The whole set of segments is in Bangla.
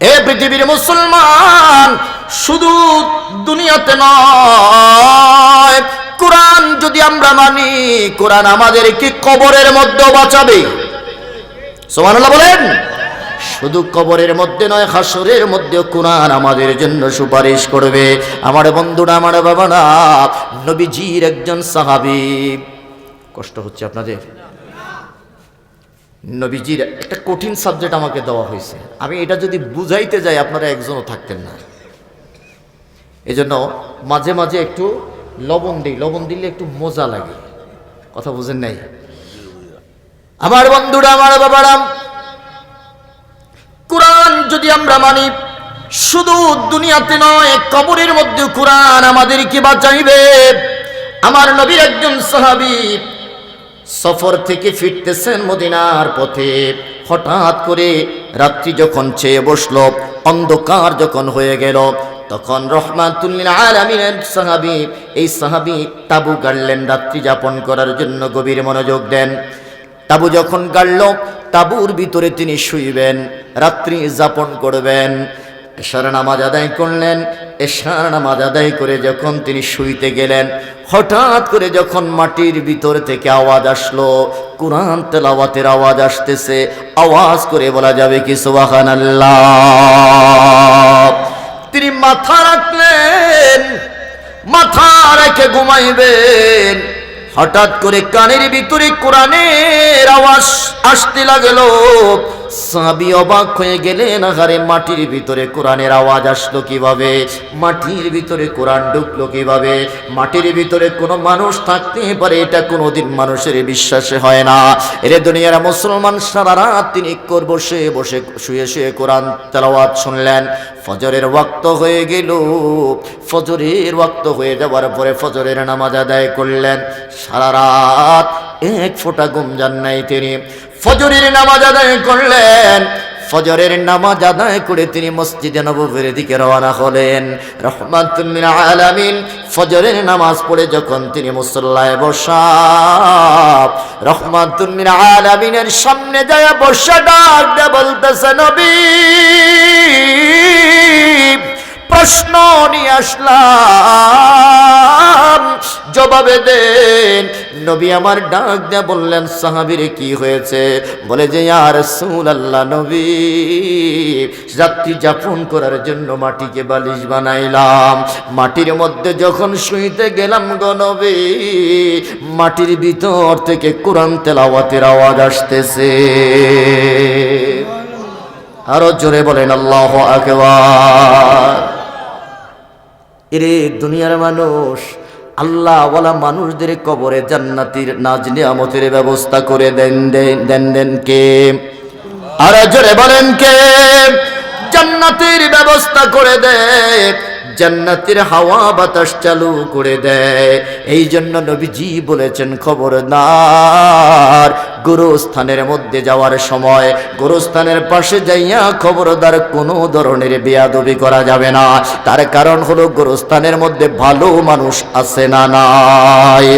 এ পৃথিবীর মুসলমান শুধু দুনিয়াতে নয়, কোরআন যদি আমরা মানি, কোরআন আমাদেরকে কবরের মধ্যেও বাঁচাবে। সোমানুল্লাহ বলেন, শুধু কবরের মধ্যে নয় হাসরের মধ্যে কোরআন আমাদের জন্য সুপারিশ করবে। আমার বন্ধুরা, আমার বাবা না নবীজির একজন সাহাবী। কষ্ট হচ্ছে আপনাদের? নবীজির একটা কঠিন সাবজেক্ট আমাকে দেওয়া হয়েছে। আমি এটা যদি বুঝাইতে যাই, আপনারা একজনও থাকতেন না। এজন্য মাঝে মাঝে একটু লবণ দিই। লবণ দিলে একটু মজা লাগে। কথা বুঝেন নাই? আমার বন্ধুরা, আমার বাবারা, কোরআন যদি আমরা মানি, শুধু দুনিয়াতে নয়, কবরের মধ্যে কোরআন আমাদেরকে বাঁচাইবে। আমার নবীর একজন সাহাবী সফর থেকে ফিরতেছেন মদিনার পথে। হঠাৎ করে রাত্রি যখন চেয়ে বসল, অন্ধকার যখন হয়ে গেল, তখন রহমাতুল্লিল আলামিনের সাহাবী, এই সাহাবী তাবু গাড়লেন রাত্রি যাপন করার জন্য গভীর মনোযোগ দেন। তাবু যখন গাড়ল, তাবুর ভিতরে তিনি শুইবেন, রাত্রি যাপন করবেন। এশার নামাজ আদায় করলেন, এশার নামাজ আদায় করে যখন তিনি শুইতে গেলেন, হঠাৎ করে যখন মাটির ভিতর থেকে আওয়াজ আসলো, কোরআন তেলাওয়াতের আওয়াজ আসতেছে, আওয়াজ করে বলা যাবে কি সুবাহান তিনি মাথা রাখলেন, মাথা রেখে ঘুমাইবেন। হঠাৎ করে কানের ভিতরে কোরআনের আওয়াজ আসতে লাগল সাবি অবাক হয়ে গেলেন, আহারে, মাটির ভিতরে কোরআনের আওয়াজ আসলো কীভাবে? মাটির ভিতরে কোরআন ঢুকলো কীভাবে? মাটির ভিতরে কোনো মানুষ থাকতে পারে, এটা কোনোদিন মানুষের বিশ্বাসে হয় না। এরে দুনিয়ার মুসলমান সারা রাত তিনি কর বসে বসে শুয়ে শুয়ে কোরআন তেলাওয়াত শুনলেন। ফজরের ওয়াক্ত হয়ে গেল। ফজরের ওয়াক্ত হয়ে যাওয়ার পরে ফজরের নামাজ আদায় করলেন। সারা রাত এক ফোঁটা ঘুম যান নাই তিনি। ফজরের নামাজ আদায় করলেন। ফজরের নামাজ আদায় করে তিনি মসজিদে নবীর দিকে রওনা হলেন। রহমাতুল্লিল আলামিন ফজরের নামাজ পড়ে যখন তিনি মুসল্লায় বসা রহমাতুল্লিল আলামিনের সামনে যায় বসা ডাক বলতেছে, নবী প্রশ্ন নিয়ে আসলাম। জবাবে দেন, নবী আমার ডাক দিয়ে বললেন, সাহাবিরে, কি হয়েছে? বলে যে আর আল্লাহ নবী, রাত্রি যাপন করার জন্য মাটিকে বালিশ বানাইলাম। মাটির মধ্যে যখন শুইতে গেলাম গো নবী, মাটির ভিতর থেকে কোরআন তেলাওয়াতের আওয়াজ আসতেছে। আরও জোরে বলেন, আল্লাহ আকবার। এরে দুনিয়ার মানুষ আল্লাহ ওয়ালা মানুষদের কবরে জান্নাতির নাজ নিয়ামতের ব্যবস্থা করে দেন দেন দেন দেন কে? আর জোরে বলেন কে? জান্নাতির ব্যবস্থা করে দেয় জান্নাতের হাওয়া বাতাস চালু করে দেয়। এই জন্য নবীজি বলেছেন, খবরদার, গুরুস্থানের মধ্যে যাওয়ার সময় গুরুস্থানের পাশে যাইয়া খবরদার কোনো ধরনের বেয়াদবি করা যাবে না। তার কারণ হলো গুরুস্থানের মধ্যে ভালো মানুষ আছে না নাই।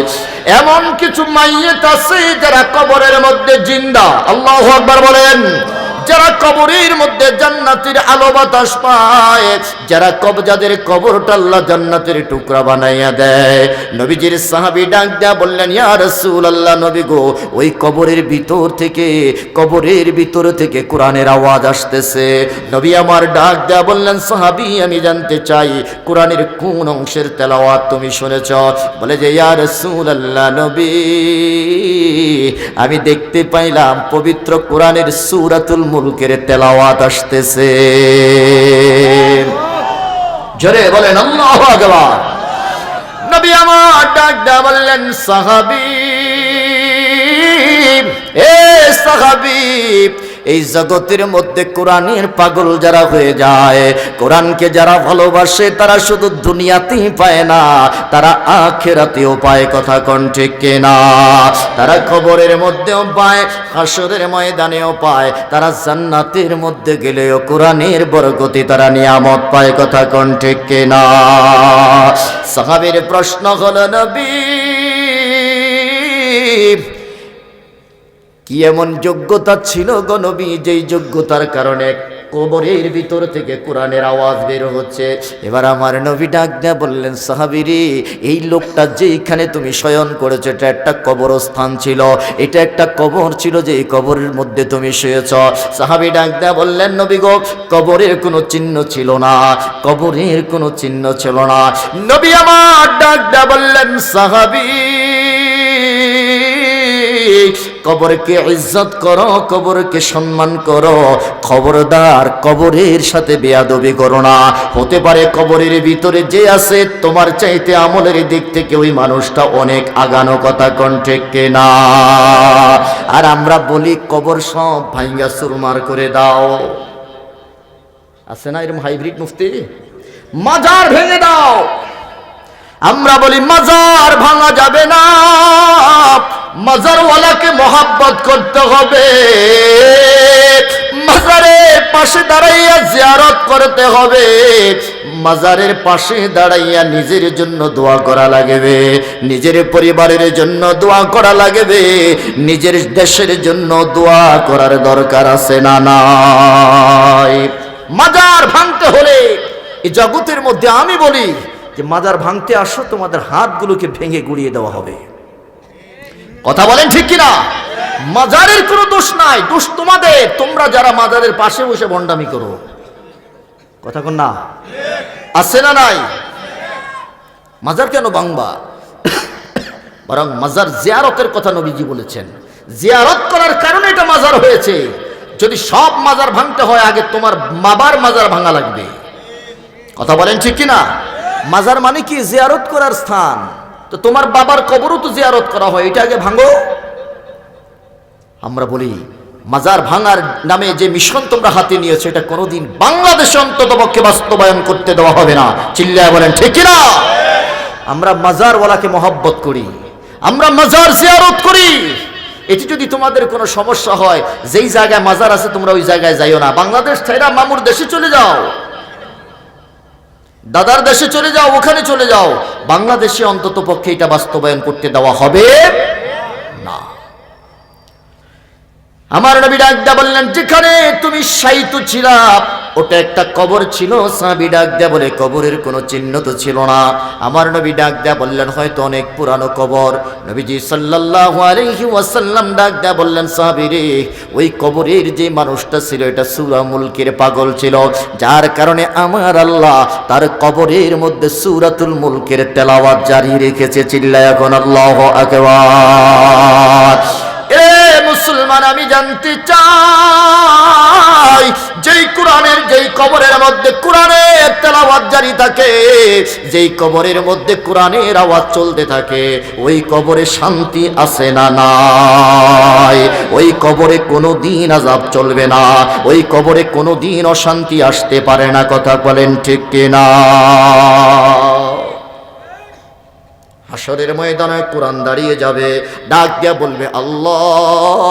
এমন কিছু মাইয়েত আছে যারা কবরের মধ্যে জিন্দা। আল্লাহ আকবার বলেন। যারা কবরের মধ্যে জান্নাতের আলো বাতাস পায়, যারা কব যাদের কবরটা আল্লাহ জান্নাতের টুকরা বানাইয়া দেয়। নবীজির সাহাবী ডাক দেয়া বললেন, ইয়া রাসূলুল্লাহ, নবী গো, ওই কবরের ভিতর থেকে, কবরের ভিতর থেকে কোরআনের আওয়াজ আসতেছে। নবী আমার ডাক দেয়া বললেন, সাহাবী, আমি জানতে চাই, কোরআনের কোন অংশের তেলাওয়াত তুমি শুনেছ? বলে যে, ইয়া রাসূলুল্লাহ, নবী, আমি দেখতে পাইলাম পবিত্র কোরআনের সূরাতুল মুলকের তেলাওয়াত আসতেছে। জোরে বলেন, আল্লাহু আকবার। নবী আমার ডাক দা বললেন, সাহাবী, এ সাহাবী এই জগতের মধ্যে কোরআনের পাগল যারা হয়ে যায়, কোরআনকে যারা ভালোবাসে, তারা শুধু দুনিয়াতেই পায় না, তারা আখেরাতেও পায়, কথা কন ঠিক না তারা খবরের মধ্যেও পায়, হাসরের ময়দানেও পায়, তারা জান্নাতের মধ্যে গেলেও কোরআনের বরগতি তারা নিয়ামত পায়, কথা কন ঠিক না সাহাবের প্রশ্ন হলো, নবী কি এমন যোগ্যতা ছিল গনবী যেই যোগ্যতার কারণে কবরের ভিতর থেকে কোরআনের আওয়াজ বের হচ্ছে? এবার আমার নবী ডাক দেয়া বললেন, সাহাবিরি, এই লোকটা যেইখানে তুমি শয়ন করেছ, এটা একটা কবরস্থান ছিল। এটা একটা কবর ছিল যে এই কবরের মধ্যে তুমি শুয়েছ। সাহাবি ডাক দেয়া বললেন, নবী গো, কবরের কোনো চিহ্ন ছিল না, কবরের কোনো চিহ্ন ছিল না। নবী আমার ডাক দেয়া বললেন, সাহাবি কবরকে ইজ্জত করো, কবরকে সম্মান করো। খবরদার কবরের সাথে বেয়াদবি করো না। হতে পারে কবরের ভিতরে যে আছে, তোমার চাইতে আমলের দিক থেকে ওই মানুষটা অনেক আগানো কথা কণ্ঠে কেনা? আর আমরা বলি, কবর সব ভাইঙ্গা সুরমার করে দাও। আছে না এরকম হাইব্রিড মুফতি? মাজার ভেঙে দাও। আমরা বলি, মাজার ভাঙা যাবে না। মাজারওয়ালাকে মহাব্বত করতে হবে। মাজারের পাশে দাঁড়াইয়া জিয়ারত করতে হবে। মাজারের পাশে দাঁড়াইয়া নিজের জন্য দোয়া করা লাগবে। নিজের পরিবারের জন্য দোয়া করা লাগবে। নিজের দেশের জন্য দোয়া করার দরকার আছে না নাই? মাজার ভাঙতে হলে এই জগতের মধ্যে আমি বলি যে মাজার ভাঙতে আসো, তোমাদের হাতগুলোকে ভেঙে গুড়িয়ে দেওয়া হবে। কথা বলেন ঠিক কিনা? মাজারের কোনো দোষ নাই, দোষ তোমাদের। তোমরা যারা মাজারের পাশে বসে বন্ডামি করো। কথা কোন না? আছে না নাই? মাজার কেন বাংবা বরং মাজার জিয়ারতের কথা নবীজি বলেছেন। জিয়ারত করার কারণে এটা মাজার হয়েছে। যদি সব মাজার ভাঙতে হয়, আগে তোমার বাবার মাজার ভাঙা লাগবে। কথা বলেন ঠিক কিনা? মাজার মানে কি? জিয়ারত করার স্থান। তো তোমার বাবার কবরও তো জিয়ারত করা হয়, এটা আগে ভাঙো। আমরা বলি, মাজার ভাঙার নামে যে মিশন তোমরা হাতে নিয়েছো, এটা কোনোদিন বাংলাদেশে অন্তত পক্ষে বাস্তবায়ন করতে দেওয়া হবে না। চিল্লায় বলেন, ঠিক কিনা? আমরা মাজারওয়ালাকে মহব্বত করি, আমরা মাজার জিয়ারত করি। এটি যদি তোমাদের কোনো সমস্যা হয়, যেই জায়গায় মাজার আছে, তোমরা ওই জায়গায় যাইও না। বাংলাদেশ ছেড়া মামুর দেশে চলে যাও। দাদার দেশে চলে যাও, ওখানে চলে যাও। বাংলাদেশে অন্তত পক্ষে এটা বাস্তবায়ন করতে দেওয়া হবে না আমার নবী ডাকদা বললেন, যেখানে তুমি সাইতু ছিলা, ওটা একটা কবর ছিল। সাবি ডাক দেয়া বলে, কবরের কোনো চিহ্ন তো ছিল না। আমার নবী ডাক দেয়া বললেন, হয়তো অনেক পুরানো কবর। নবীজি সাল্লাল্লাহু আলাইহি ওয়াসাল্লাম ডাক দেয়া বললেন, সাহাবী রে, ওই কবরের যে মানুষটা ছিল, এটা সূরা মুলকের পাগল ছিল। যার কারণে আমার আল্লাহ তার কবরের মধ্যে সূরাতুল মুলকের তেলাওয়াত জারি রেখেছে। চিল্লায় এখন আল্লাহু আকবার। মুসলমান, আমি জানতে চাই, যেই কোরআনের, যেই কবরের মধ্যে কোরআনের তেলাওয়াত জারি থাকে, যেই কবরের মধ্যে কোরআনের আওয়াজ চলতে থাকে, ওই কবরে শান্তি আসে না নাই? ওই কবরে কোনো দিন আজাব চলবে না, ওই কবরে কোনো দিন অশান্তি আসতে পারে না, কথা বলেন ঠিক কিনা? হাসরের ময়দানে কোরআন দাঁড়িয়ে যাবে, ডাক দিয়া বলবে, আল্লাহ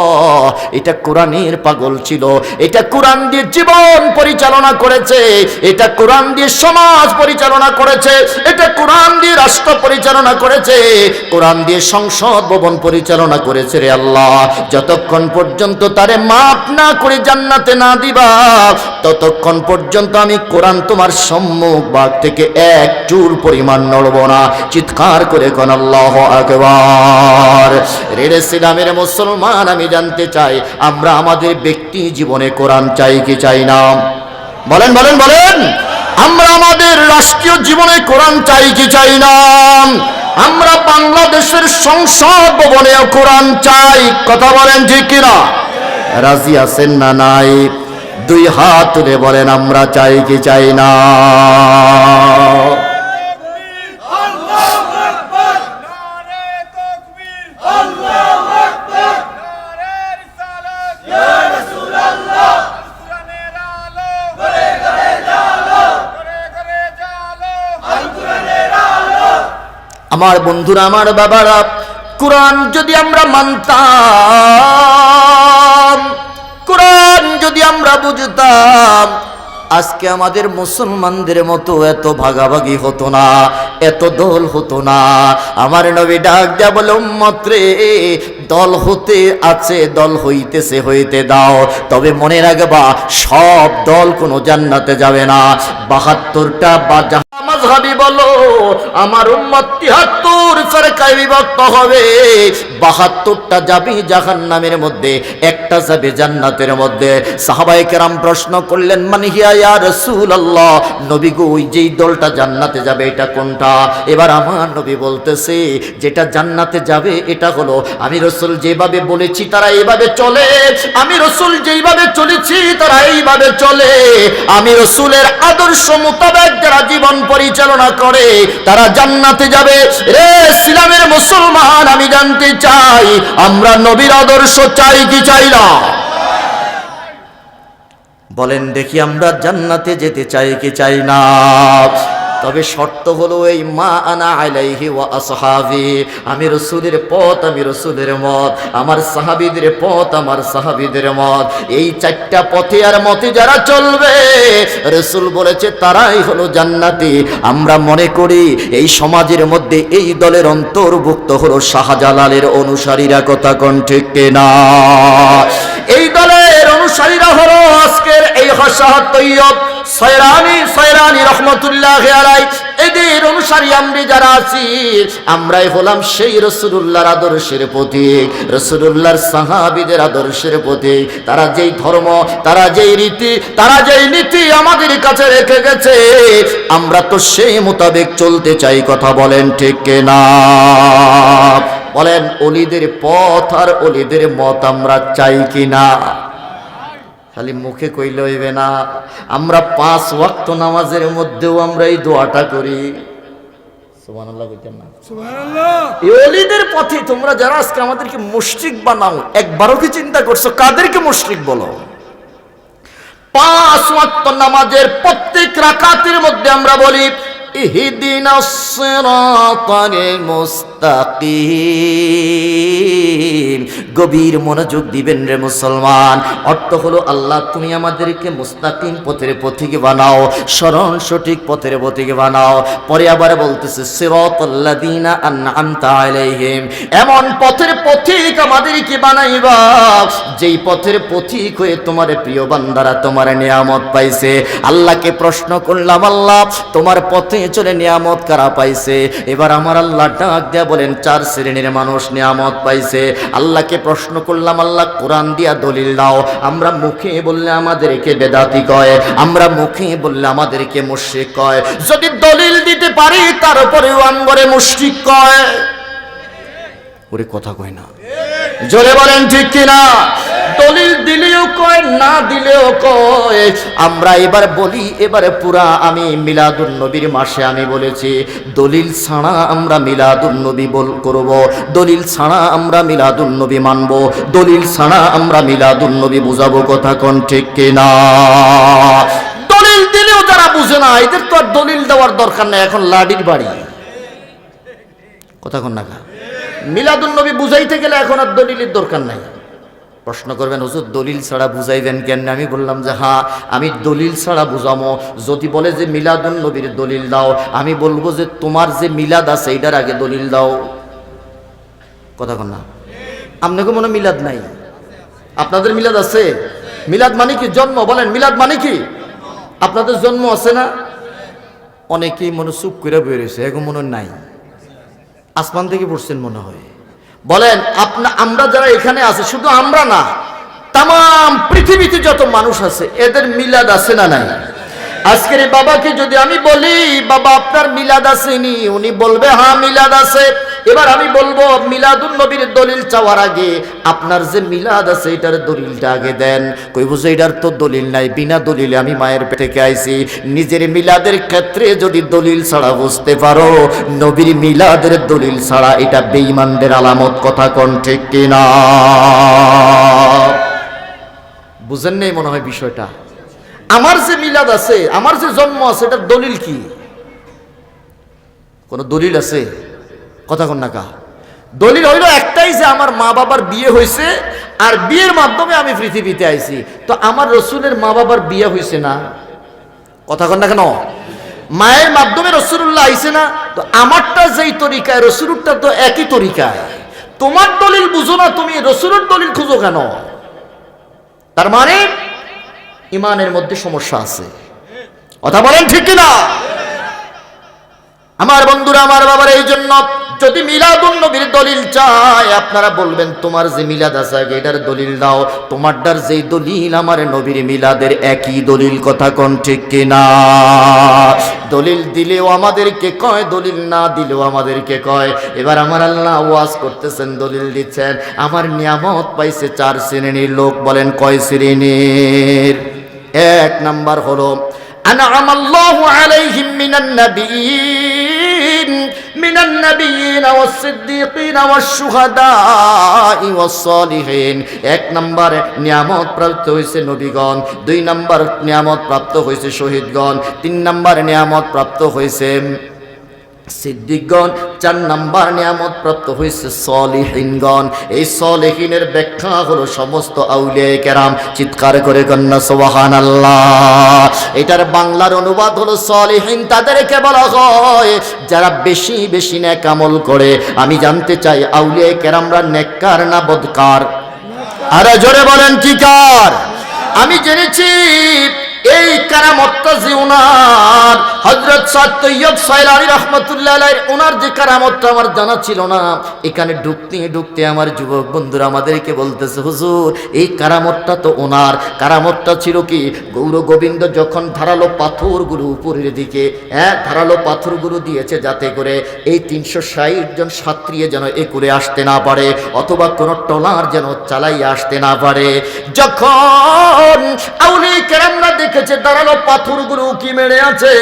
এটা কোরআনের পাগল ছিল, এটা কোরআন দিয়ে জীবন পরিচালনা করেছে, এটা কোরআন দিয়ে সমাজ পরিচালনা করেছে, এটা কোরআন দিয়ে রাষ্ট্র পরিচালনা করেছে, কোরআন দিয়ে সংসদ ভবন পরিচালনা করেছে রে আল্লাহ। যতক্ষণ পর্যন্ত তারে মাপ না করে জান্নাতে না দিবা, ততক্ষণ পর্যন্ত আমি কোরআন তোমার সম্মুখ বাগ থেকে এক চুর পরিমাণ নড়ব না। চিৎকার করে কোন আল্লাহ আকবার। রেড়ে সিলামের মুসলমান, আমি জানতে চাই আমরা আমাদের ব্যক্তি জীবনে কোরআন চাই কি চাই না? বলেন বলেন বলেন। আমরা আমাদের রাষ্ট্রীয় জীবনে কোরআন চাই কি চাই না? আমরা বাংলাদেশের সংসদ ভবনে কোরআন চাই। কথা বলেন ঠিক কিনা? রাজি আছেন না নাই? দুই হাত তুলে বলেন, আমরা চাই কি চাই না আল্লাহু আকবার নারে তাকবীর আল্লাহু আকবার নারে রিসালাত ইয়া রাসূলুল্লাহ কুরআনের আলো ঘরে ঘরে জালো ঘরে ঘরে জালো আল কুরআনের আলো আমার বন্ধুরা, আমার বাবারা, কোরআন যদি আমরা মানতাম, কোরআন যদি আমরা বুঝতাম, আজকে আমাদের মুসলমানদের মতো এত ভাগাভাগি হতো না, এত দল হতো না। আমার নবী ডাক দেয়া বলে দল হতে আছে, দল হইতেছে, হইতে দাও। তবে মনে রাখবা, সব দল কোনো জান্নাতে যাবে না। বাহাত্তরটা বা মাঝহাবি বলো, আমার উম্মত তিহাত্তর ফেরকায় বিভক্ত হবে। বাহাত্তরটা যাবি জাহান নামের মধ্যে, একটা যাবে জান্নাতের মধ্যে। সাহাবাই কেরাম প্রশ্ন করলেন মানে হিয়া ইয়া রাসূলুল্লাহ? নবী যেই দলটা জান্নাতে যাবে, এটা কোনটা? এবার আমার নবী বলতেছে, যেটা জান্নাতে যাবে, এটা হলো, আমি রসুল যেভাবে বলেছি, তারা এইভাবে চলে। আমি রসুল যেইভাবে চলেছি, তারা এইভাবে চলে। আমি রসুলের আদর্শ মোতাবেক যারা জীবন পরিচালনা করে, তারা জান্নাতে যাবে। রে ইসলামের মুসলমান, আমি জানতে চাই, আমরা নবীর আদর্শ চাই কি চাই না? বলেন, দেখি আমরা জান্নাতে যেতে চাই কি চাই না? তবে শর্ত হলো এই মা আনা আলাইহি ওয়া আসহাবি। আমি রসুলের পথ, আমি রসুলের মত। আমার সাহাবীদের পথ, আমার সাহাবীদের মত। এই চারটা পথে আর মতে যারা চলবে, রসুল বলেছে তারাই হলো জান্নাতি। আমরা মনে করি এই সমাজের মধ্যে এই দলের অন্তর্ভুক্ত হলো শাহজালালের অনুসারীরা। কথা কোন ঠিক না এই দলের অনুসারীরা হলো আজকের প্রতীক তারা যেই ধর্ম, তারা যেই রীতি, তারা যেই নীতি আমাদের কাছে রেখে গেছে, আমরা তো সেই মোতাবেক চলতে চাই, কথা বলেন ঠিক না বলেন, অলিদের পথ আর অলিদের মত আমরা চাই কি না খালি মুখে কইলে হইবে না। আমরা পাঁচ ওয়াক্ত নামাজের মধ্যেও আমরা এই দোয়াটা করি। অলিদের পথে তোমরা যারা আজকে আমাদেরকে মুশরিক বানাও একবারও কি চিন্তা করছ? কাদেরকে মুশরিক বলো? পাঁচ ওয়াক্ত নামাজের প্রত্যেক রাকাতের মধ্যে আমরা বলি ইহদিনাস সিরাতাল মুস্তাকিম গভীর মনোযোগ দিবেন রে মুসলমান। অর্থ হলো আল্লাহ, তুমি আমাদেরকে মুস্তাকিম পথের পথিকে বানাও স্মরণ সঠিক পথের পথিকে বানাও। পরে আবার বলতেছে সিরাতাল্লাযীনা আনআমতা আলাইহিম। এমন পথের পথিক আমাদেরকে বানাইবা, যেই পথের পথিক হয়ে তোমার প্রিয় বান্দারা তোমার নিয়ামত পাইছে। আল্লাহকে প্রশ্ন করলাম, আল্লাহ, তোমার পথে চলে নিয়ামত কারা পাইছে? এবার আমার আল্লাহ ডাক দেয়া বলেন, চার শ্রেণির মানুষ নিয়ামত পাইছে। আল্লাহকে প্রশ্ন করলাম, আল্লাহ কোরআন দিয়া দলিল দাও। আমরা মুখে বললে আমাদেরকে বেদাতি কয়, আমরা মুখে বললে আমাদেরকে মুশরিক কয়। যদি দলিল দিতে পারি, তার উপরেও আঙ্গরে মুশরিক কয়। ওরে কথা কয় না। জোরে বলেন ঠিক কিনা? দলিল দিলেও কয়, না দিলেও কয়। আমরা এবার বলি, এবারে পুরা আমি মিলাদুন নবীর মাসে আমি বলেছি, দলিল ছাড়া আমরা মিলাদুন নবী বল করব, দলিল ছাড়া আমরা মিলাদুন নবী মানব, দলিল ছাড়া আমরা মিলাদুন নবী বুঝাবো কথা কোন ঠিক কিনা? দলিল দিলেও যারা বুঝে না, এদের তো আর দলিল দেওয়ার দরকার নেই, এখন লাডির বাড়ি। কথা কোন না মিলাদুন নবী বুঝাইতে গেলে এখন আর দলিলের দরকার নাই। প্রশ্ন করবেন, হুজুর, দলিল ছাড়া বুঝাইবেন কেন? আমি বললাম যে হ্যাঁ আমি দলিল ছাড়া বুঝামো। যদি বলে যে, মিলাদুন নবীর দলিল দাও আমি বলব যে, তোমার যে মিলাদ আছে, এইটার আগে দলিল দাও। কথা কন না। আপনাকে মনে মিলাদ নাই? আপনাদের মিলাদ আছে? মিলাদ মানে কি? জন্ম, বলেন, মিলাদ মানে কি? আপনাদের জন্ম আছে না? অনেকেই মনে চুপ করে বেরিয়েছে এগো মনে নাই। আসমান থেকে পড়ছেন মনে হয়। বলেন, আপনা, আমরা যারা এখানে আছে, শুধু আমরা না তাম পৃথিবীতে যত মানুষ আছে, এদের মিলাদ আছে না নাই? আজকের বাবাকে যদি আমি বলি, বাবা, আপনার মিলাদ আসেনি। উনি বলবে হ্যাঁ মিলাদ আছে। এবার আমি বলব, মিলাদুন নবীর দলিল চাওয়ার আগে আপনার যে মিলাদ আছে, এটার দলিলটা আগে দেন। কই বুঝে, এটার তো দলিল নাই। বিনা দলিলে আমি মায়ের পেটে আইছি? নিজের মিলাদের ক্ষেত্রে যদি দলিল ছাড়া বুঝতে পারো, নবীর মিলাদের দলিল ছাড়া এটা বেঈমানদের আলামত, কথা কোন ঠিক কিনা? বুঝেন নেই মনে হয় বিষয়টা? আমার যে মিলাদ আছে, আমার যে জন্ম আছে, এটার দলিল কি? কোন দলিল আছে? কথা কন না কা। দলিল হইল একটাই যে আমার মা বাবার বিয়ে হয়েছে আর বিয়ের মাধ্যমে আমি পৃথিবীতে আইছি। তো আমার রসুলের মা বাবার বিয়ে হয়েছে না। কথা কন না কেন? মায়ের মাধ্যমে রসুল্লাহ আইছে না, তো আমারটা যেই তরিকায় রসুলটা তো একই তরিকায়। তোমার দলিল বুঝো না, তুমি রসুলের দলিল খুঁজো কেন? তার মানে ইমানের মধ্যে সমস্যা আছে। কথা বলেন ঠিক কিনা? আমার বন্ধুরা, আমার বাবার এই জন্য যদি মিলাদ নবীর দলিল চাই আপনারা বলবেন, তোমার যে মিলাদ আছে, আগে এটার দলিল দাও। তোমারটার যে দলিল আমার নবীর মিলাদের একই দলিল, কথা কোন ঠিক কিনা? দলিল দিলেও আমাদেরকে কয়, দলিল না দিলেও আমাদেরকে কয়। এবার আমার আল্লাহ ওয়াজ করতেছেন, দলিল দিচ্ছেন। আমার নিয়ামত পাইছে চার শ্রেণির লোক, বলেন, কয় শ্রেণির? এক নাম্বার হলো আনা আলাইহিম মিনান নবী النبيين من النبيين والصديقين والشهداء والصالحين এক নম্বর নিয়ামত প্রাপ্ত হয়েছে নবীগণ দুই নম্বর নিয়ামত প্রাপ্ত হয়েছে শহীদগণ তিন নম্বর নিয়ামত প্রাপ্ত হয়েছে সিদ্দিকগণ, চার নাম্বার নিয়ামত প্রাপ্ত হয়েছে সলিহিনগণ। এই সলিহিনের ব্যাখ্যা হলো সমস্ত আউলিয়া কেরাম, চিৎকার করে কন্যা সোবাহান আল্লাহ এটার বাংলার অনুবাদ হলো সলিহীন, তাদেরকে বলা হয়, যারা বেশি বেশি ন্যাক আমল করে। আমি জানতে চাই, আউলিয়া কেরামরা নেককার না বদকার? আরে জোরে বলেন, কি কার? আমি জেনেছি এই কারামতটা যে ওনার হজরত তৈয়ব রহমতুল্লাহ ওনার যে কারামতটা আমার জানা ছিল না, এখানে ঢুকতে ঢুকতে আমার যুবক বন্ধুরা আমাদেরকে বলতেছে, হুজুর, এই কারামতটা তো ওনার কারামতটা ছিল কি? গৌর গোবিন্দ যখন ধারালো পাথরগুলো উপরের দিকে হ্যাঁ ধারালো পাথরগুলো দিয়েছে যাতে করে এই তিনশো ষাট জন ছাত্রীয় যেন এ করে আসতে না পারে, অথবা কোনো টলার যেন চালাই আসতে না পারে। যখন আউলি কেরামরা দেখেছে, দাঁড়ানো পাথরগুলো কি মেরে আছে।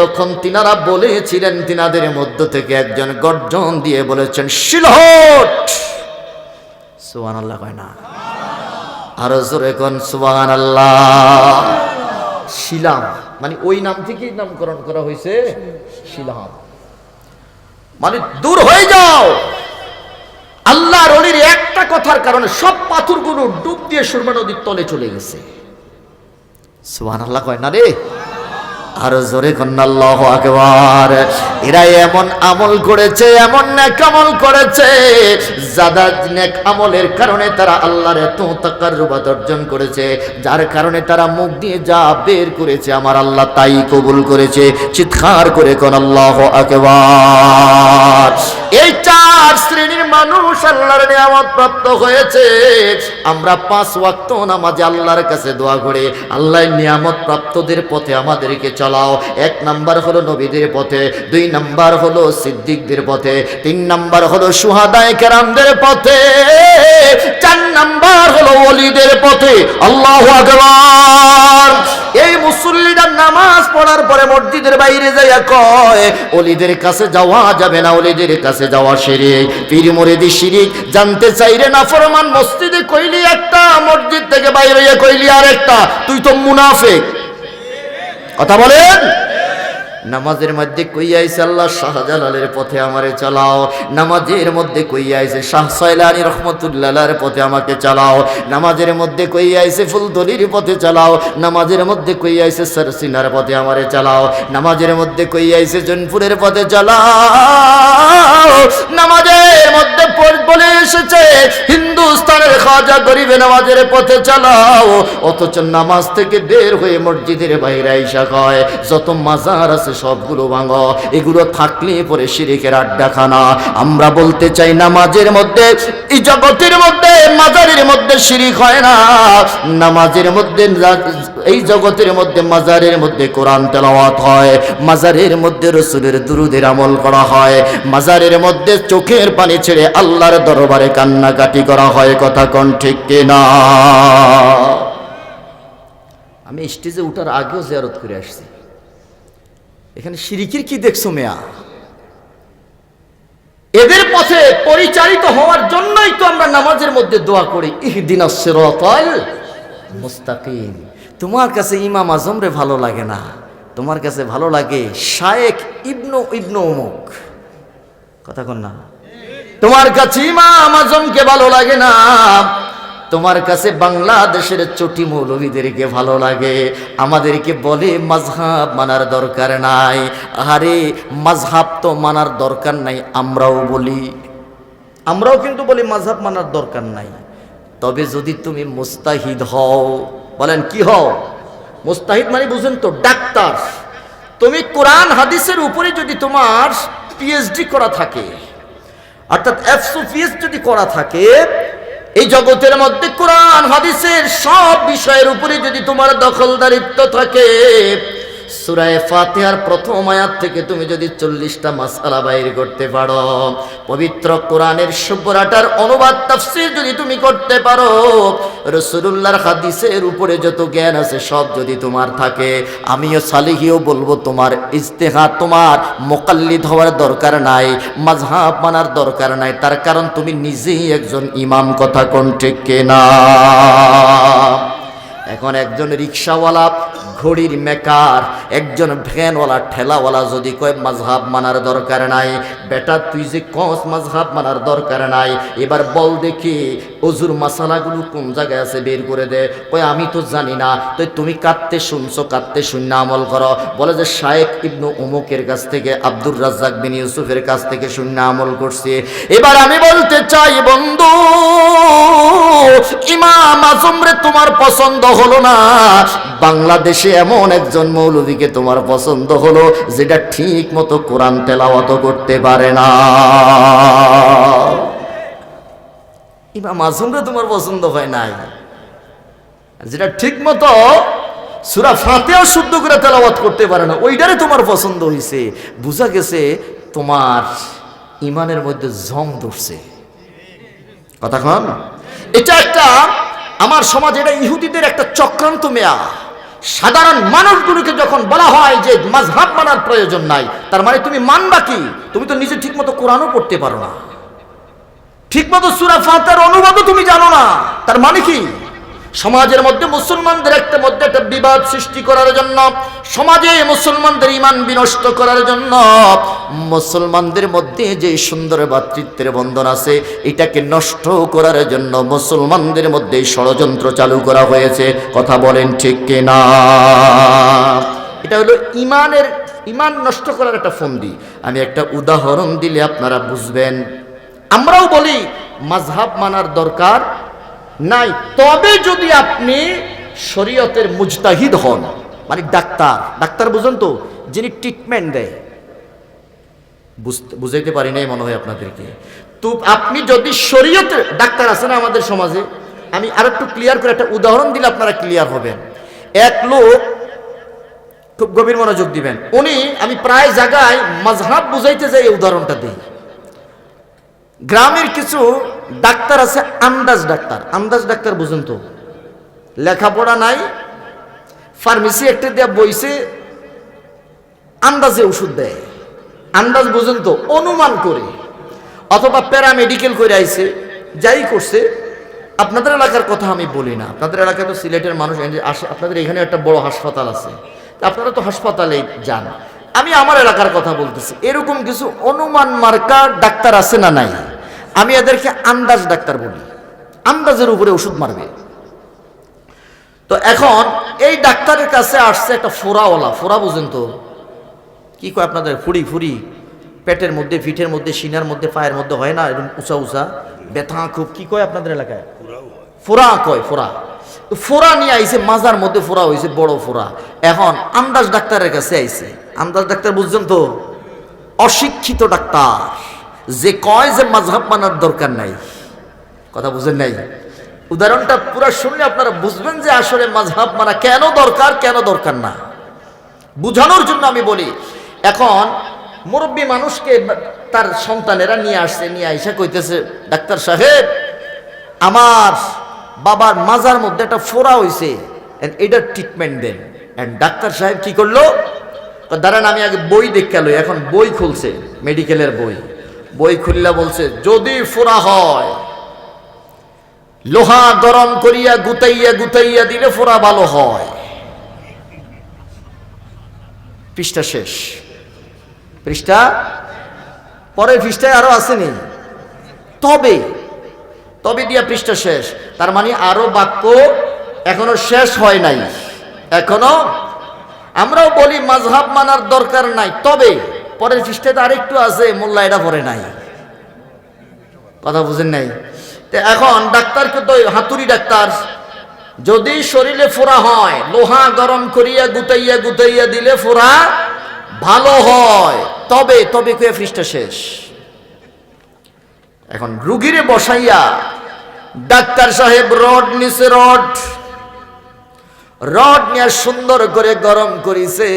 তখন তিনারা বলেছিলেন, তিনাদের মধ্য থেকে একজন গর্জন দিয়ে বলেছেন, শিলহট। সুবান আল্লাহ কয় না। আরও জোরে কোন সুবান আল্লাহ শিলাম মানে ওই নাম থেকেই নামকরণ করা হয়েছে, শিলাম। মানে দূর হয়ে যাও। আল্লাহর অলির একটা কথার কারণে সব পাথরগুলো ডুব দিয়ে সুরমা নদীর তলে চলে গেছে। সুহান আল্লাহ কয় না রে? আরও জোরে কন্যা আল্লাহ আকবার। এরা এমন আমল করেছে, এমন নেক আমল করেছে জাদা নেক আমলের কারণে তারা আল্লাহর এত তাকাররুবাত অর্জন করেছে, যার কারণে তারা মুখ দিয়ে যা বের করেছে আমার আল্লাহ তাই কবুল করেছে, চিৎকার করে কোন আল্লাহ আকবার। এই চার শ্রেণির মানুষ আল্লাহর নিয়ামত প্রাপ্ত হয়েছে, আমরা পাঁচ ওয়াক্ত নামাজে আল্লাহর কাছে দোয়া করে, আল্লাহর নিয়ামত প্রাপ্তদের পথে আমাদেরকে চলাও। এক নাম্বার হলো নবীদের পথে, দুই নাম্বার হলো সিদ্দিকদের পথে, তিন নাম্বার হলো সুহাদায় কেরামদের পথে, চার নাম্বার হলো ওলিদের পথে। আল্লাহ আকবার। এই মুসল্লিরা নামাজ পড়ার পরে মসজিদের বাইরে যাইয়া কয় অলিদের কাছে যাওয়া যাবে না অলিদের কাছে যাওয়া শিরিক। পীর মুরিদি শিরিক জানতে চাইরে না ফরমান মসজিদে কইলি একটা, মসজিদ থেকে বাইরে কইলি আর একটা তুই তো মুনাফিক। কথা বলেন? নামাজের মধ্যে কই আইছে, আল্লাহ শাহজালালের পথে আমারে চালাও। নামাজের মধ্যে কই আইছে, শাহ সয়লানি রহমতুল্লাহর পথে আমাকে চালাও। নামাজের মধ্যে কই আইছে, ফুলতলির পথে চালাও। নামাজের মধ্যে কই আইছে, সরসিনার পথে আমারে চালাও। নামাজের মধ্যে কই আইছে, জনপুরের পথে চালাও। নামাজের মধ্যে বলে এসেছে, হিন্দুস্তানের খাজা গরিবে নামাজের পথে চালাও। অথচ নামাজ থেকে বের হয়ে মসজিদের বাইরে আইসা কয়, যত মাজার আছে সবগুলো ভাঙো। এগুলো থাকলে পরে শিরিকের আড্ডাখানা। আমরা বলতে চাই নামাজের মধ্যে, এই জগতের মধ্যে, মাজারের মধ্যে শিরিক হয় না। নামাজের মধ্যে এই জগতের মধ্যে মাজারের মধ্যে কোরআন তেলাওয়াত হয়। মাজারের মধ্যে রসুলের দুরুদের আমল করা হয়। মাজারের মধ্যে চোখের পানি ছেড়ে আল্লাহর দরবারে কান্নাকাটি করা হয়। কথা কন ঠিক কিনা? আমি স্টেজে উঠার আগেও জিয়ারত করে আসছি। এখানে সিরিকির কি দেখছ মেয়া? এদের পথে পরিচালিত হওয়ার জন্যই তো আমরা নামাজের মধ্যে দোয়া করি, ইহদিন মুস্তাকিম। তোমার কাছে ইমাম আজম রে ভালো লাগে না? তোমার কাছে ভালো লাগে শায়েক ইবনু ইবনু অমুক কথা কন না। তোমার কাছে ইমাম আজমকে ভালো লাগে না? তোমার কাছে বাংলাদেশের চটি মৌলভীদেরকে ভালো লাগে। আমাদেরকে বলে মাঝহাব মানার দরকার নাই। আরে মাঝহাব তো মানার দরকার নাই, আমরাও বলি। আমরাও কিন্তু বলি মাঝহাব মানার দরকার নাই। তবে যদি তুমি মুস্তাহিদ হও, বলেন কি হও? মুস্তাহিদ মানে বুঝেন তো, ডাক্তার। তুমি কোরআন, হাদিসের উপরে যদি তোমার পিএইচডি করা থাকে, অর্থাৎ এফসোফিএস যদি করা থাকে এই জগতের মধ্যে কোরআন হাদিসের সব বিষয়ের উপরে যদি তোমার দখলদারিত্ব থাকে সুরায় ফাতিহার প্রথম আয়াত থেকে তুমি যদি চল্লিশটা মাসালা বাইর করতে পারো, পবিত্র কোরআনের সুবরাটার অনুবাদ, তাফসির যদি তুমি করতে পারো রসুল্লাহর হাদিসের উপরে যত জ্ঞান আছে সব যদি তোমার থাকে। আমিও সালিহিও বলব, তোমার ইস্তেহাত তোমার মোকাল্লিদ হওয়ার দরকার নাই মাঝহাব মানার দরকার নাই, তার কারণ তুমি নিজেই একজন ইমাম, কথা কোন ঠিক না এখন একজন রিক্সাওয়ালা, ঘড়ির মেকার, একজন ভ্যানওয়ালা, ঠেলাওয়ালা যদি কয়, মাঝহাব মানার দরকার নাই। বেটা, তুই যে কস, মাঝহাব মানার দরকার নাই। এবার বল দেখি, অজুর মাসালাগুলো কোন জায়গায় আছে, বের করে দে। কয়, আমি তো জানি না। তো তুমি কাঁদতে শুনছো, কাঁদতে শূন্য আমল করো। বলে যে শায়েক ইবনু উমুকের কাছ থেকে, আব্দুর রাজ্জাক বিন ইউসুফের কাছ থেকে শূন্য আমল করছি। এবার আমি বলতে চাই, বন্ধু, ইমাম আজমরে তোমার পছন্দ হলো না। বাংলাদেশে এমন একজন মৌলভীকে তোমার পছন্দ হলো যেটা ঠিক মতো কোরআন তেলাওয়াত করতে পারে না। ইমাম আজমরে তোমার পছন্দ হয় নাই। যেটা ঠিক মতো সুরা ফাতেও শুদ্ধ করে তেলাওয়াত করতে পারে না ওইটারে তোমার পছন্দ হয়েছে বোঝা গেছে তোমার ইমানের মধ্যে জং ধরছে। কথা এটা একটা আমার সমাজ এটা ইহুদিদের একটা চক্রান্ত মেয়া সাধারণ মানুষগুলোকে যখন বলা হয় যে মাঝহাব মানার প্রয়োজন নাই, তার মানে তুমি মানবা কি? তুমি তো নিজে ঠিকমতো কোরআনও পড়তে পারো না। ঠিকমতো সুরা ফাতার অনুবাদও তুমি জানো না। তার মানে কি? সমাজের মধ্যে মুসলমানদের একটা মধ্যে একটা বিবাদ সৃষ্টি করার জন্য, সমাজে মুসলমানদের ইমান বিনষ্ট করার জন্য, মুসলমানদের মধ্যে যে সুন্দর ভাতৃত্বের বন্ধন আছে, এটাকে নষ্ট করার জন্য মুসলমানদের মধ্যে ষড়যন্ত্র চালু করা হয়েছে। কথা বলেন ঠিক কিনা? এটা হলো ইমানের, ইমান নষ্ট করার একটা ফন্দি। আমি একটা উদাহরণ দিলে আপনারা বুঝবেন। আমরাও বলি, মাঝহাব মানার দরকার নাই, তবে যদি আপনি শরীয়তের মুজতাহিদ হন মানে ডাক্তার ডাক্তার বুঝুন তো, যিনি ট্রিটমেন্ট দেয়। বুঝতে, বুঝাইতে পারি নাই মনে হয় আপনাদেরকে। তো আপনি যদি শরীয়তের ডাক্তার আছে না আমাদের সমাজে, আমি আর একটু ক্লিয়ার করে একটা উদাহরণ দিলে আপনারা ক্লিয়ার হবেন। এক লোক খুব গভীর মনোযোগ দিবেন। উনি, আমি প্রায় জায়গায় মাঝহাব বুঝাইতে যাই এই উদাহরণটা দিই গ্রামের কিছু ডাক্তার আছে, আন্দাজ ডাক্তার। আন্দাজ ডাক্তার বুঝুন তো। লেখাপড়া নাই ফার্মেসি একটা দেয়া বইছে, আন্দাজে ওষুধ দেয়। আন্দাজ বুঝুন তো, অনুমান করে। অথবা প্যারামেডিকেল করে আইছে, যাই করছে, আপনাদের এলাকার কথা আমি বলি না। আপনাদের এলাকায় তো সিলেটের মানুষ আসে আপনাদের এখানে একটা বড় হাসপাতাল আছে। আপনারা তো হাসপাতালে যান। আমি আমার এলাকার কথা বলতেছি। এরকম কিছু অনুমান মার্কা ডাক্তার আছে না নাই? আমি এদেরকে আন্দাজ ডাক্তার বলি। আন্দাজের উপরে ওষুধ মারবে। তো এখন এই ডাক্তারের কাছে আসছে একটা ফোরাওয়ালা ফোরা বুঝেন তো? কি কয় আপনাদের? ফুড়ি ফুড়ি। পেটের মধ্যে, পিঠের মধ্যে সিনার মধ্যে, পায়ের মধ্যে হয় না? এরকম উঁচা উঁচা। ব্যথা খুব। কি কয় আপনাদের এলাকায়? ফোরা কয় ফোরা ফোরা নিয়ে আইছে, মাজার মধ্যে ফোরা হয়েছে বড় ফোরা এখন আন্দাজ ডাক্তারের কাছে আইছে। আন্দাজ ডাক্তার বুঝছেন তো? অশিক্ষিত ডাক্তার। যে কয় যে মাঝহাব মানার দরকার নাই। কথা বুঝেন নাই? উদাহরণটা পুরো শুনলে আপনারা বুঝবেন যে আসলে মাঝহাব মানা কেন দরকার কেন দরকার না। বুঝানোর জন্য আমি বলি, এখন মুরব্বী মানুষকে তার সন্তানেরা নিয়ে আসছে, নিয়ে আইসা কইতেছে, ডাক্তার সাহেব, আমার বাবার মাজার মধ্যে একটা ফোড়া হয়েছে এটার ট্রিটমেন্ট দেন। And ডাক্তার সাহেব কি করল? দাঁড়ান, আমি আগে বই দেখে লই। এখন বই খুলছে, মেডিকেলের বই। বই খুললা বলছে, যদি ফোড়া হয়, লোহা গরম করিয়া গুতাইয়া গুতাইয়া দিলে ফোড়া ভালো হয়। পৃষ্ঠা শেষ। পৃষ্ঠা? পরের পৃষ্ঠায় আরও আসেনি। তবে তবে দিয়া পৃষ্ঠা শেষ। তার মানে আরও বাক্য এখনও শেষ হয় নাই। এখনও আমরাও বলি মাঝহাব মানার দরকার নাই। তবে পরের পৃষ্ঠাতে আরেকটু আছে, মোল্লা এটা পরে নাই। কথা বুঝেন নাই? এখন ডাক্তারকে তো হাতুড়ি ডাক্তার। যদি শরীরে ফোড়া হয়, লোহা গরম করিয়া গুতাইয়া গুতাইয়া দিলে ফোড়া ভালো হয়। তবে তবে কে পৃষ্ঠা শেষ। এখন রুগীরে বসাইয়া, ডাক্তার সাহেব রড নিচে রড রড নিয়ে সুন্দর করে গরম করিছে।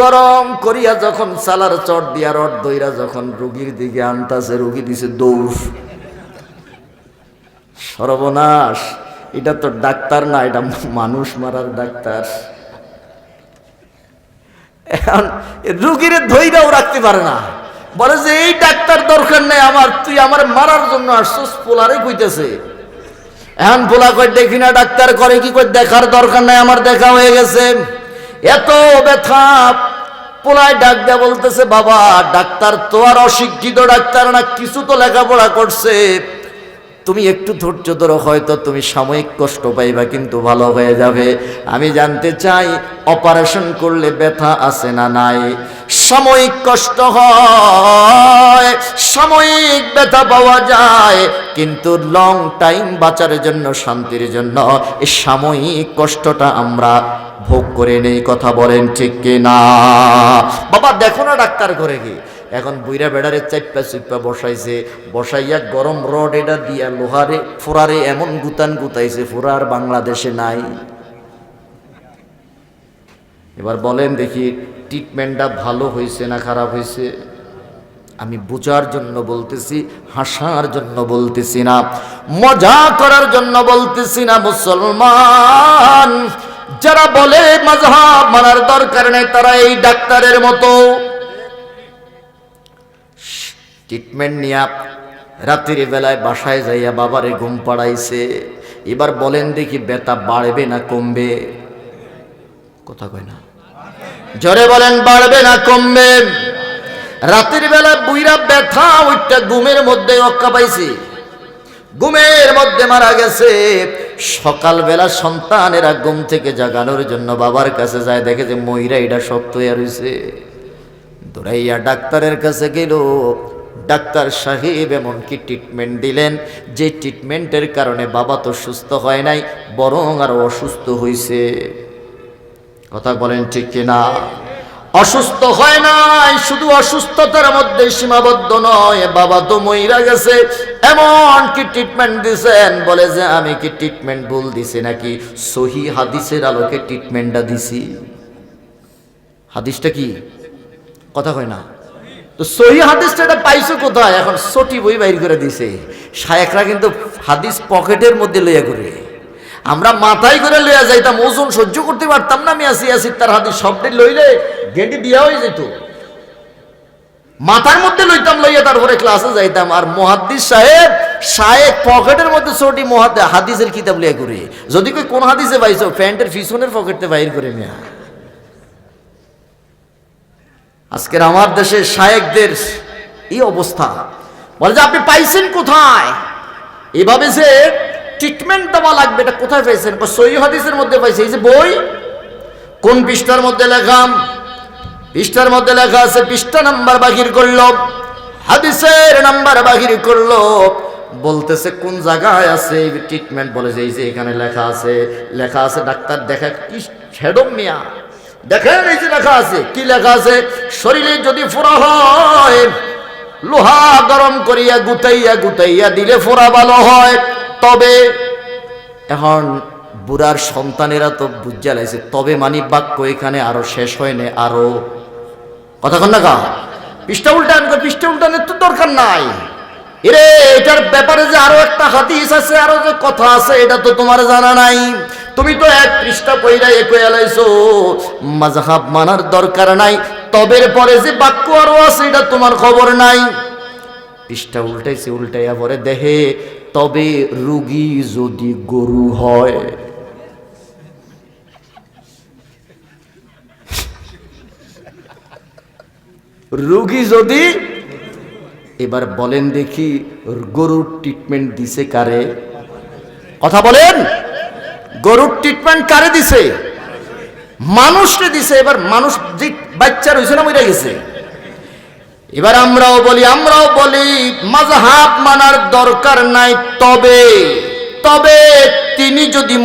গরম করিয়া যখন সালার চট দিয়া রড দইরা যখন রুগীর দিকে আনতাছে, রুগী দিছে দৌড়। সর্বনাশ, এটা তো ডাক্তার না, এটা মানুষ মারার ডাক্তার। এখন রুগীরে ধৈরাও রাখতে পারে না। বলে যে, এই ডাক্তার দরকার নেই আমার, তুই আমার মারার জন্য আসছিস, পোলারে কইতেছে। এখন পোলা কই দেখি না, ডাক্তার করে কি করে দেখার দরকার নাই, আমার দেখা হয়ে গেছে। এত ব্যথা, পোলায় ডাক দেয়া বলতেছে, বাবা, ডাক্তার তো আর অশিক্ষিত ডাক্তার না, কিছু তো লেখাপড়া করছে। তুমি একটু ধৈর্য ধরো, হয়তো তুমি সাময়িক কষ্ট পাইবা, কিন্তু ভালো হয়ে যাবে। আমি জানতে চাই অপারেশন করলে ব্যথা আছে না নাই? সাময়িক কষ্ট হয়, সাময়িক ব্যথা পাওয়া যায়, কিন্তু লং টাইম বাঁচার জন্য, শান্তির জন্য এই সাময়িক কষ্টটা আমরা ভোগ করে নেই, কথা বলেন ঠিক কি না বাবা, দেখো না ডাক্তার করে কি। এখন বুইরা বেড়ারে চাইপা চুইপা বসাইছে, বসাইয়া গরম রড এটা দিয়া লোহারে, ফোরারে এমন গুতান গুতাইছে ফোরার বাংলাদেশে নাই। এবার বলেন দেখি ট্রিটমেন্টটা ভালো হয়েছে না খারাপ হয়েছে আমি বোঝার জন্য বলতেছি, হাসার জন্য বলতেছি না, মজা করার জন্য বলতেছি না মুসলমান। যারা বলে মজহাব মানার দরকার নেই, তারা এই ডাক্তারের মতো। ট্রিটমেন্ট নিয়া রাত্রির বেলায় বাসায় যাইয়া বাবারে ঘুম পাড়াইছে। এবার বলেন দেখি ব্যথা বাড়বে না কমবে? কথা কয় না। জোরে বলেন, বাড়বে না কমবে? রাতের বেলা বুইরা ব্যথা ওইটা ঘুমের মধ্যে অক্কা পাইছে। ঘুমের মধ্যে মারা গেছে। সকালবেলা সন্তানেরা ঘুম থেকে জাগানোর জন্য বাবার কাছে যায়, দেখে যে ময়রা এটা শক্ত হয়ে রয়েছে দৌড়াইয়া ডাক্তারের কাছে গেল। ডাক্তার সাহেব এমনকি ট্রিটমেন্ট দিলেন, যে ট্রিটমেন্টের কারণে বাবা তো সুস্থ হয় নাই, বরং আরও অসুস্থ হয়েছে কথা বলেন ঠিক কিনা? অসুস্থ হয় নাই, শুধু অসুস্থতার মধ্যে সীমাবদ্ধ নয়, বাবা তো মইরা গেছে এমন কি ট্রিটমেন্ট দিছেন, বলে যে আমি কি ট্রিটমেন্ট ভুল দিছি নাকি? সহি হাদিসের আলোকে ট্রিটমেন্টটা দিছি। হাদিসটা কি? কথা কয় না। তো সহি হাদিসটা এটা পাইছো কোথায়? এখন সটি বই বাইর করে দিছে। শায়েকরা কিন্তু হাদিস পকেটের মধ্যে লইয়া করে আমরা মাথায় করে লইয়া যাইতাম, ওজন সহ্য করতে পারতাম না আমি আসি আসি তার হাদিস সবটাই লইলে গেঁটি দিয়া হয়ে যেত। মাথার মধ্যে লইতাম, লইয়া তারপরে ক্লাসে যাইতাম। আর মহাদ্দিস সাহেব শায়েক পকেটের মধ্যে ছোটি মহাদ হাদিসের কিতাব লিয়া করে যদি কোন হাদিসে পাইছো, প্যান্টের পিছনের পকেটে বাইর করে নেয়া আজকের আমার দেশে শায়েকদের এই অবস্থা। বলে যে, আপনি পাইছেন কোথায়? এভাবে যে ট্রিটমেন্ট দেওয়া লাগবে, এটা কোথায় পাইছেন? সই হাদিসের মধ্যে পাইছে। এই যে বই, কোন পৃষ্ঠার মধ্যে লেখা? পৃষ্ঠার মধ্যে লেখা আছে, পৃষ্ঠা নাম্বার বাহির করল, হাদিসের নাম্বার বাহির করল। বলতেছে, কোন জায়গায় আছে ট্রিটমেন্ট বলে যে, এই যে এখানে লেখা আছে লেখা আছে ডাক্তার দেখা কি ছেড়ম মিয়া? দেখেন এই যে লেখা আছে, কি লেখা আছে? শরীরে যদি ফোড়া হয়, লোহা গরম করিয়া গুতাইয়া গুতাইয়া দিলে ফোড়া ভালো হয়। তবে এখন বুড়ার সন্তানেরা তো বুঝা লাইছে, তবে মানি বাক্য এখানে আরও শেষ হয় না, আরও। কথা কন না কা পৃষ্ঠা উল্টান পৃষ্ঠা উল্টানের তো দরকার নাই। এরে, এটার ব্যাপারে যে আরও একটা হাদিস আছে, আরও যে কথা আছে, এটা তো তোমার জানা নাই। তুমি তো এক পৃষ্ঠা পইরা একো এলাইছো মাযহাব মানার দরকার নাই, তবের পরে যে বাক্য আরও আছে এটা তোমার খবর নাই। পৃষ্ঠা উল্টাইছে, উল্টাইয়া পরে দেহে তবে রুগী যদি গরু হয়। রুগী যদি, এবার বলেন দেখি গরুর ট্রিটমেন্ট দিছে কারে? কথা বলেন! গরুর ট্রিটমেন্ট কারে দিছে? মানুষকে দিছে। এবার মানুষ যে বাচ্চা রয়েছে না মরে গেছে। এবার আমরাও বলি আমরাও বলি, মাযহাব মানার দরকার নাই। তবে তবে তিনি যদি